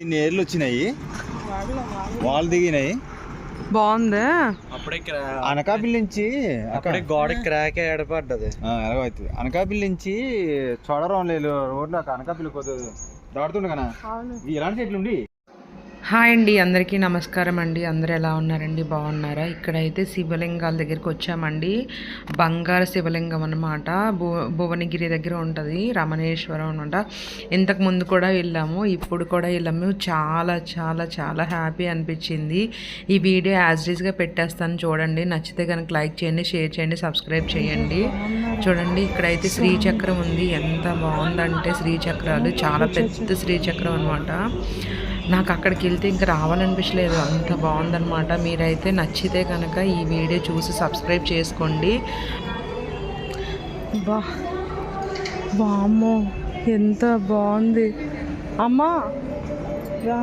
ఇన్ని ఏర్లు వచ్చినాయి. వాళ్ళు దిగినాయి. బాగుంది? అప్పుడే అనకాపల్లి నుంచి అప్పుడే గోడ క్రాక్ ఏడపడ్డది. ఎలాగవుతుంది అనకాపల్లి నుంచి చూడరం లేదు రోడ్లో అనకాపల్లి కొద్ది దాడుతుండే కదా? ఇవి ఎలాంటి చెట్లు ఉండి? హాయ్ అండి అందరికీ నమస్కారం అండి. అందరూ ఎలా ఉన్నారండి? బాగున్నారా? ఇక్కడైతే శివలింగాల దగ్గరికి వచ్చామండి. బంగారు శివలింగం అనమాట భువ భువనగిరి దగ్గర ఉంటుంది రమణేశ్వరం అనమాట ఇంతకు ముందు కూడా వెళ్ళాము ఇప్పుడు కూడా వెళ్ళాము. చాలా చాలా చాలా హ్యాపీ అనిపించింది. ఈ వీడియో యాజ్గా పెట్టేస్తాను చూడండి. నచ్చితే కనుక లైక్ చేయండి షేర్ చేయండి సబ్స్క్రైబ్ చేయండి. చూడండి ఇక్కడైతే శ్రీచక్రం ఉంది. ఎంత బాగుందంటే శ్రీచక్రాలు. చాలా పెద్ద శ్రీచక్రం అనమాట నాకు అక్కడికి అయితే ఇంకా రావాలనిపించలేదు. అంత బాగుందనమాట మీరైతే నచ్చితే కనుక ఈ వీడియో చూసి సబ్స్క్రైబ్ చేసుకోండి. బా బామ్మో ఎంత బాగుంది. అమ్మా రా.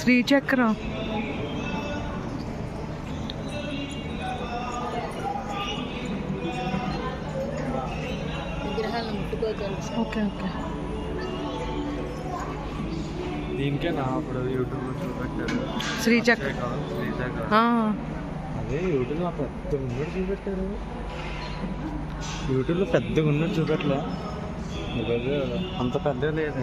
శ్రీచక్రం. Okay okay. దీనికే నా అప్పుడు యూట్యూబ్లో చూపెట్టారు. శ్రీచక్రం. ఆ, అదే యూట్యూబ్లో పెద్దగా ఉన్నట్టు చూపెట్టారు. యూట్యూబ్లో పెద్దగా ఉన్నట్టు చూపెట్టలే. అంత పెద్దగా లేదు.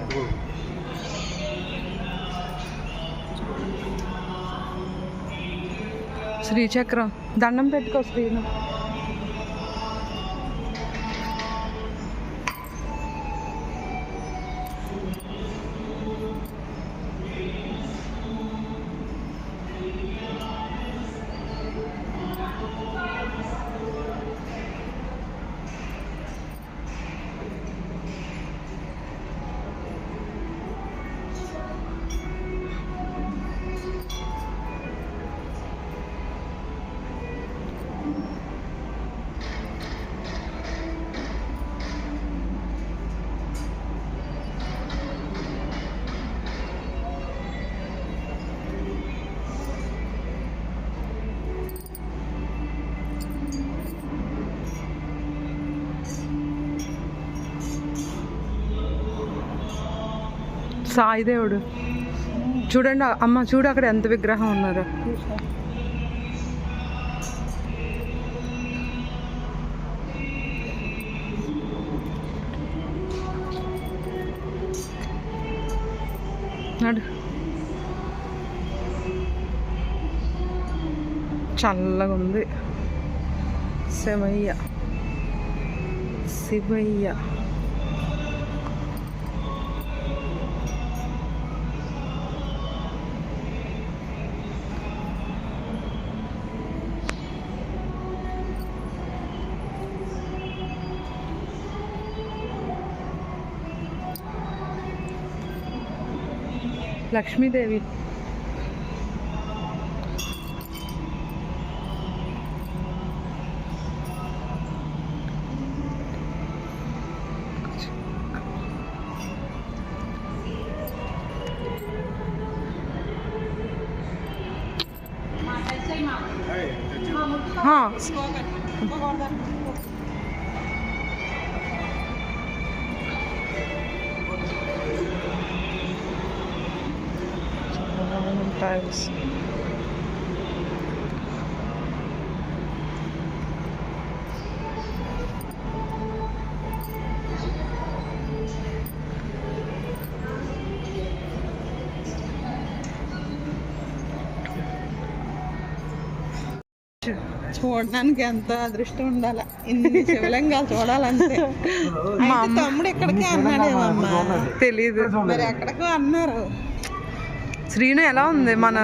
శ్రీచక్రం. దండం పెట్టుకో శ్రీను. సాయిదేవుడు చూడండి అమ్మ చూడు అక్కడ ఎంత విగ్రహం ఉన్నారు నడు. చల్లగా ఉంది. శివయ్య. శివయ్య. లక్ష్మీదేవి हाँ tiles. చూడడానికి ఎంత అదృష్టం ఉండాల? ఇన్ని శివలింగాలు చూడాలంటే. తమ్ముడు ఎక్కడికే అన్నాడేమమ్మా? తెలీదు మరి ఎక్కడికో అన్నారు. శ్రీను ఎలా ఉంది మన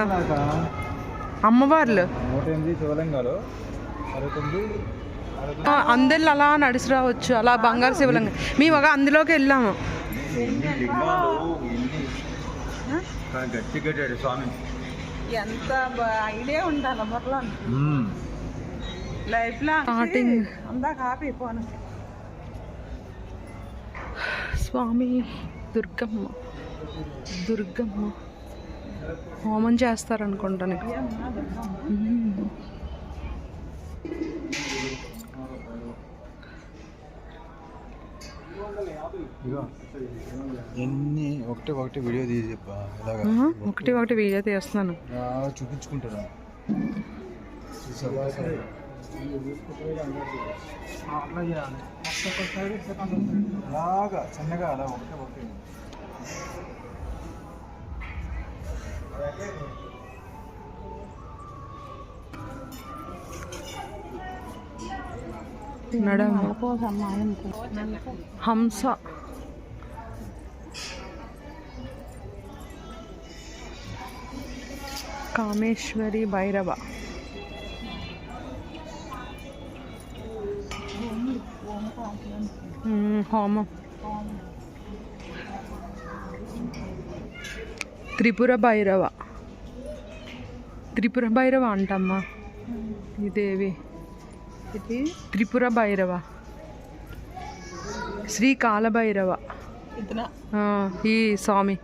అమ్మవార్లు? అందరిలో అలా నడిచి రావచ్చు అలా బంగారు శివలింగం. మేము ఒక అందులోకి వెళ్ళాము. ఎంత ఐడియా ఉండాలి మొదలు మ్మ్. లైఫ్లో Starting. అందాక ఆపి పోను. స్వామి దుర్గమ్మ దుర్గమ్మ. హోమం చేస్తారనుకుంటాను ఇక్కడ. మ్మ్. ఇగో ఎన్ని ఒకటి ఒకటి వీడియో తీసి చెప్పా ఒకటి ఒకటి వీడియో తీస్తున్నాను చూపించుకుంటారా? అలాగా చిన్నగా అలా ఒకటి ఒకటి నడ హంస కామేశ్వరి భైరవ మ్మ్, హోమం త్రిపుర భైరవ. త్రిపుర భైరవ అంటమ్మా. ఈ దేవి. ఇది త్రిపుర భైరవ. శ్రీ కాలభైరవ. ఈ స్వామి.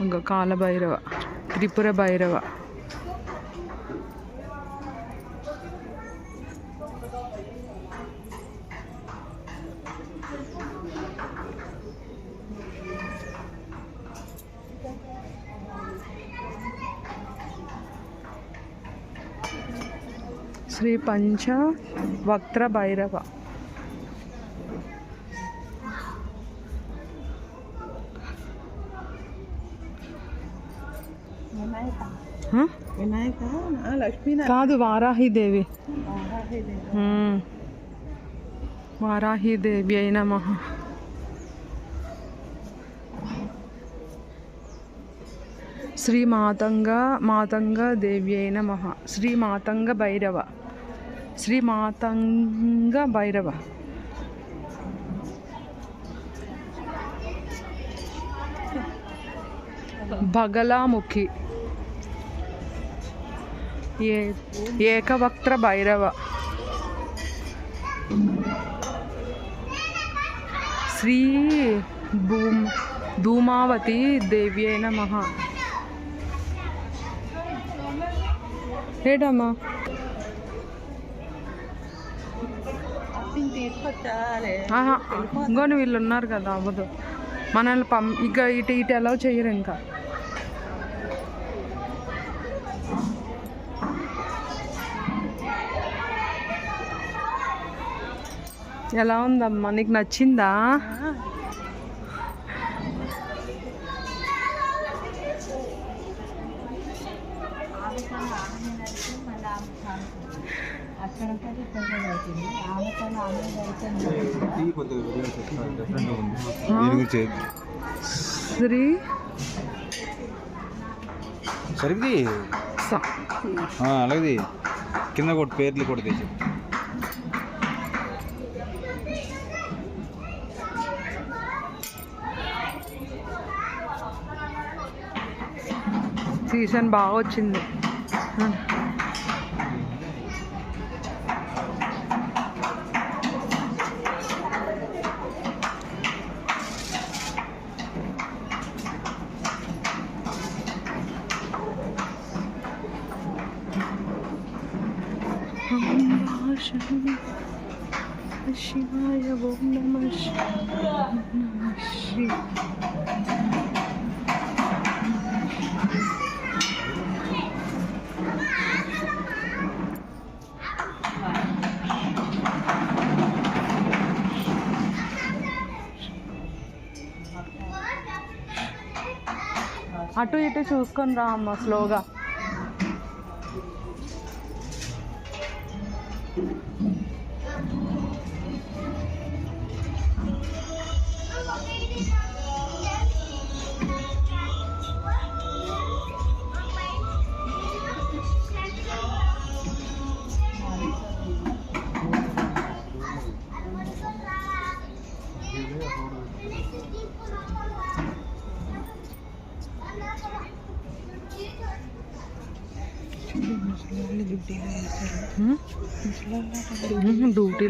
ఇంకా కాలభైరవ. త్రిపుర భైరవ. శ్రీ పంచ వక్త్ర భైరవ. కాదు వారాహిదేవి. వారాహిదేవి. అయిన మహా శ్రీ మాతంగ మాతంగ దేవి అయిన మహా శ్రీ మాతంగ భైరవ. శ్రీ మాతంగ భైరవ బగలాముఖి ఏ ఏకవక్త్ర భైరవ శ్రీ భూమ్ ధూమావతి దేవ్యే నమః. ఏడమ్మా ఇంకోని వీళ్ళు ఉన్నారు కదా అవ్వదు. మనల్ని పం ఇక ఇటు ఇటు ఎలా చెయ్యరు ఇంకా. ఎలా ఉందమ్మా? నీకు నచ్చిందా? ఈ కొద్దిగా వీడియో చెప్తాను డిఫరెంట్గా ఉంది దీని గురించి శ్రీ సరిగ్ది? స- అలాగే కింద కొట్టి పేర్లు కూడా తెచ్చి. సీజన్ బాగా వచ్చింది శివాయ ఓం నమ శివాయ అటు ఇటు చూసుకొని రా అమ్మ స్లోగా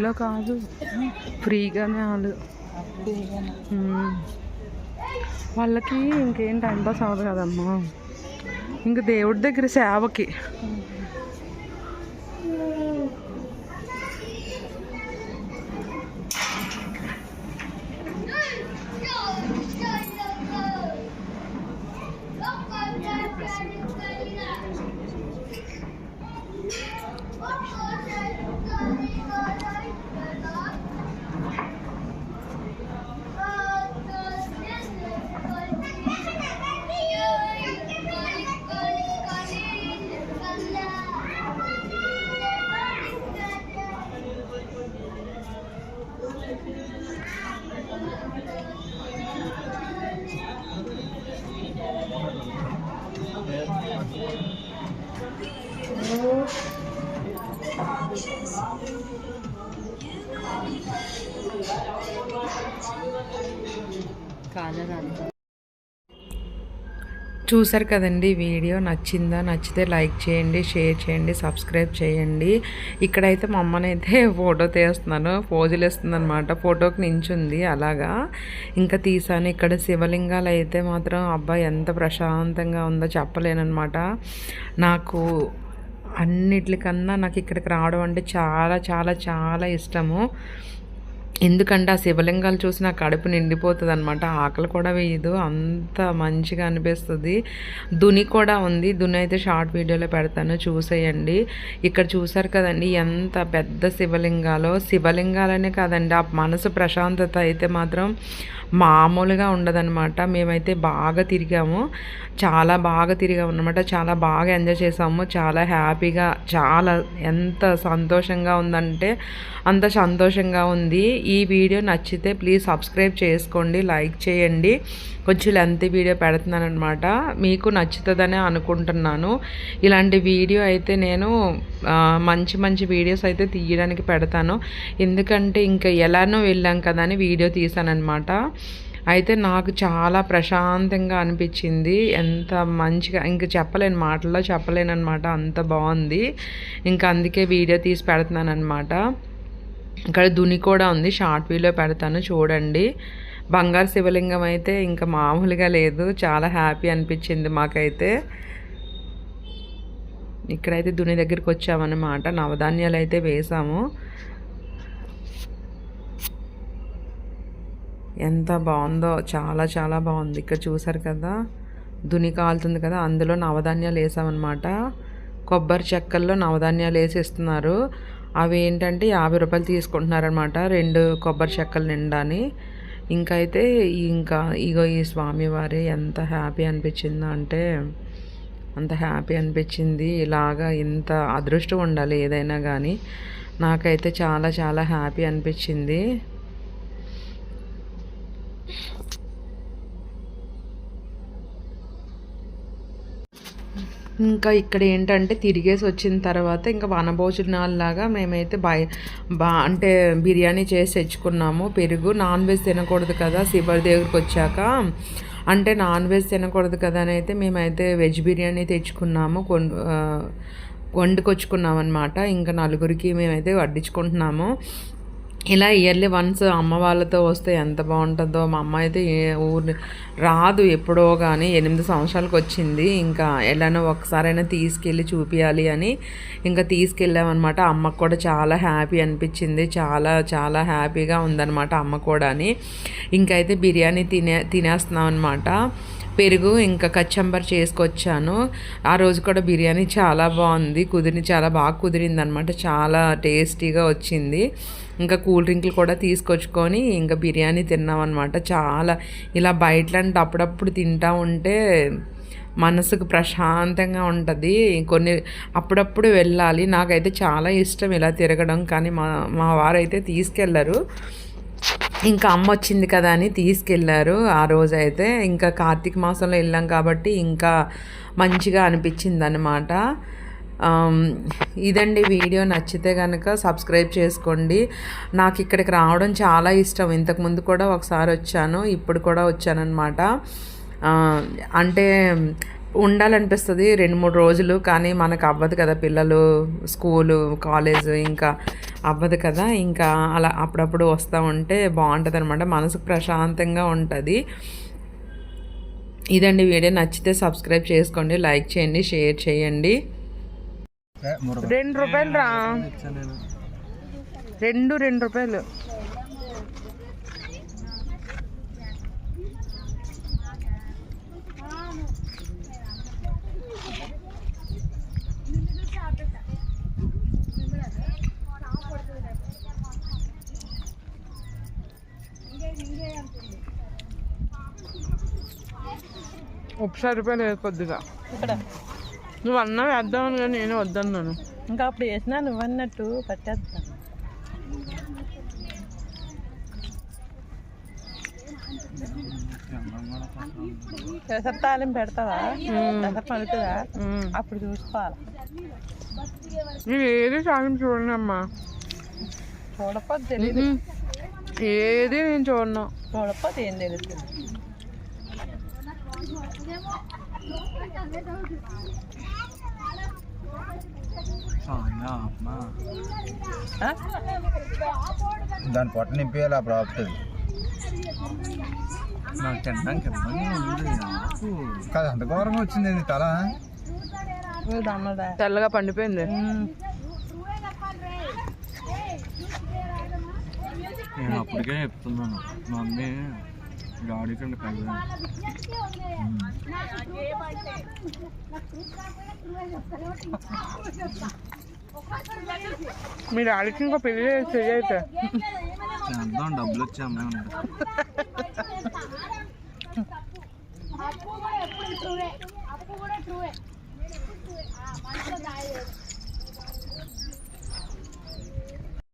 ఫ్రీలో కాదు. ఫ్రీగానే వాళ్ళు వాళ్ళకి ఇంకేం టైం పాస్ అవ్వదు కదమ్మా. ఇంక దేవుడి దగ్గర సేవకి. చూసారు కదండి వీడియో నచ్చిందా? నచ్చితే లైక్ చేయండి షేర్ చేయండి సబ్స్క్రైబ్ చేయండి. ఇక్కడైతే మా అమ్మనైతే ఫోటో తీస్తున్నాను పోజులు ఇస్తుంది అనమాట ఫోటోకి నించుంది అలాగా. ఇంకా తీసాను. ఇక్కడ శివలింగాలు అయితే మాత్రం అబ్బాయి ఎంత ప్రశాంతంగా ఉందో చెప్పలేనమాట నాకు అన్నిటికన్నా నాకు ఇక్కడికి రావడం అంటే చాలా చాలా చాలా ఇష్టము. ఎందుకంటే ఆ శివలింగాలు చూసి నా కడుపు నిండిపోతుంది అనమాట ఆకలి కూడా వేయదు. అంత మంచిగా అనిపిస్తుంది. దుని కూడా ఉంది. దుని అయితే షార్ట్ వీడియోలో పెడతాను. చూసేయండి. ఇక్కడ చూసారు కదండి ఎంత పెద్ద శివలింగాలో. శివలింగాలనే కాదండి ఆ మనసు ప్రశాంతత అయితే మాత్రం మామూలుగా ఉండదనమాట మేమైతే బాగా తిరిగాము. చాలా బాగా తిరిగాము అనమాట చాలా బాగా ఎంజాయ్ చేసాము. చాలా హ్యాపీగా చాలా ఎంత సంతోషంగా ఉందంటే అంత సంతోషంగా ఉంది. ఈ వీడియో నచ్చితే ప్లీజ్ సబ్స్క్రైబ్ చేసుకోండి లైక్ చేయండి. కొంచెం లెంత్ వీడియో పెడుతున్నాను అనమాట మీకు నచ్చుతుందని అనుకుంటున్నాను. ఇలాంటి వీడియో అయితే నేను మంచి మంచి వీడియోస్ అయితే తీయడానికి పెడతాను. ఎందుకంటే ఇంకా ఎలానో వెళ్ళాం కదా అని వీడియో తీసానమాట అయితే నాకు చాలా ప్రశాంతంగా అనిపించింది. ఎంత మంచిగా ఇంక చెప్పలేను మాటల్లో చెప్పలేను అనమాట అంత బాగుంది. ఇంకా అందుకే వీడియో తీసి పెడుతున్నాను అనమాట ఇక్కడ దుని కూడా ఉంది. షార్ట్ వీలో పెడతాను. చూడండి. బంగారు శివలింగం అయితే ఇంకా మామూలుగా లేదు. చాలా హ్యాపీ అనిపించింది మాకైతే. ఇక్కడైతే దుని దగ్గరికి వచ్చామన్నమాట. నవధాన్యాలు అయితే వేసాము. ఎంత బాగుందో చాలా చాలా బాగుంది. ఇక్కడ చూసారు కదా దుని కాలుతుంది కదా అందులో నవధాన్యాలు వేసామన్నమాట. కొబ్బరి చెక్కల్లో నవధాన్యాలు వేసి ఇస్తున్నారు అవి ఏంటంటే యాభై రూపాయలు తీసుకుంటున్నారనమాట రెండు కొబ్బరి చెక్కలు నిండాని. ఇంకా అయితే ఇంకా ఇగో ఈ స్వామివారి ఎంత హ్యాపీ అనిపించిందో అంటే అంత హ్యాపీ అనిపించింది. ఇలాగా ఇంత అదృష్టం ఉండాలి ఏదైనా కానీ నాకైతే చాలా చాలా హ్యాపీ అనిపించింది. ఇంకా ఇక్కడ ఏంటంటే తిరిగేసి వచ్చిన తర్వాత ఇంకా వనభోజనాలలాగా మేమైతే బయ బా అంటే బిర్యానీ చేసి తెచ్చుకున్నాము. పెరుగు నాన్ వెజ్ తినకూడదు కదా శివరి దగ్గరికి వచ్చాక. అంటే నాన్ వెజ్ తినకూడదు కదా అని అయితే మేమైతే వెజ్ బిర్యానీ తెచ్చుకున్నాము. కొన్ వండుకొచ్చుకున్నాం అనమాట ఇంకా నలుగురికి మేమైతే వడ్డించుకుంటున్నాము. ఇలా ఇయర్లీ వన్స్ అమ్మ వాళ్ళతో వస్తే ఎంత బాగుంటుందో మా అమ్మ అయితే ఊరి ఊరు రాదు ఎప్పుడో కానీ ఎనిమిది సంవత్సరాలకు వచ్చింది. ఇంకా ఎలానో ఒకసారైనా తీసుకెళ్ళి చూపించాలి అని ఇంకా తీసుకెళ్ళామన్నమాట. అమ్మకు కూడా చాలా హ్యాపీ అనిపించింది. చాలా చాలా హ్యాపీగా ఉందన్నమాట అమ్మ కూడా అని. ఇంకైతే బిర్యానీ తినే తినేస్తున్నాం అనమాట పెరుగు ఇంకా కచ్చంబర్ చేసుకొచ్చాను. ఆ రోజు కూడా బిర్యానీ చాలా బాగుంది. కుదిరి చాలా బాగా కుదిరింది అనమాట చాలా టేస్టీగా వచ్చింది. ఇంకా కూల్ డ్రింక్లు కూడా తీసుకొచ్చుకొని ఇంకా బిర్యానీ తిన్నాం అనమాట చాలా ఇలా బయటలంటే అప్పుడప్పుడు తింటా ఉంటే మనసుకు ప్రశాంతంగా ఉంటుంది. కొన్ని అప్పుడప్పుడు వెళ్ళాలి. నాకైతే చాలా ఇష్టం ఇలా తిరగడం. కానీ మా మా వారైతే తీసుకెళ్ళరు ఇంకా అమ్మ వచ్చింది కదా అని తీసుకెళ్ళారు. ఆ రోజు అయితే ఇంకా కార్తీక మాసంలో వెళ్ళాం కాబట్టి ఇంకా మంచిగా అనిపించింది అనమాట ఇదండి వీడియో. నచ్చితే కనుక సబ్స్క్రైబ్ చేసుకోండి. నాకు ఇక్కడికి రావడం చాలా ఇష్టం. ఇంతకుముందు కూడా ఒకసారి వచ్చాను. ఇప్పుడు కూడా వచ్చానమాట అంటే ఉండాలనిపిస్తుంది రెండు మూడు రోజులు కానీ మనకు అవ్వదు కదా పిల్లలు స్కూలు కాలేజ్ ఇంకా అవ్వదు కదా. ఇంకా అలా అప్పుడప్పుడు వస్తూ ఉంటే బాగుంటుంది అనమాట మనసుకు ప్రశాంతంగా ఉంటుంది. ఇదండి వీడియో నచ్చితే సబ్స్క్రైబ్ చేసుకోండి లైక్ చేయండి షేర్ చేయండి. రెండు రూపాయలు రా. రెండు రెండు రూపాయలు. ముప్పై రూపాయలు వేసి కొద్దిగా. ఇక్కడ? నువ్వు అన్నా వేద్దామని కానీ నేను వద్దన్నాను. ఇంకా అప్పుడు వేసినా నువ్వు అన్నట్టు పట్టేస్తా. పెసర తాలింపు పెడతావా పెసర అప్పుడు చూసుకోవాలి. నేను ఏది అమ్మా. చూడకపోతే తెలియదు ఏది నేను చూడను. చూడకపోతే ఏం తెలుస్తుంది అమ్మా ఆ? దాని పొట్ట నింపేయాలి అప్పుడు ఆపుతుంది నాకు తినడానికి కాదు అంత ఘోరంగా వచ్చింది ఇది తల? తెల్లగా పండిపోయింది. నేను అప్పటికే చెప్తున్నాను మా మమ్మీ. గాడికండి పైన మీ డాడీకి ఇంకో పెళ్ళి చేయైతే చందం డబ్బులు వచ్చే అమ్మాయి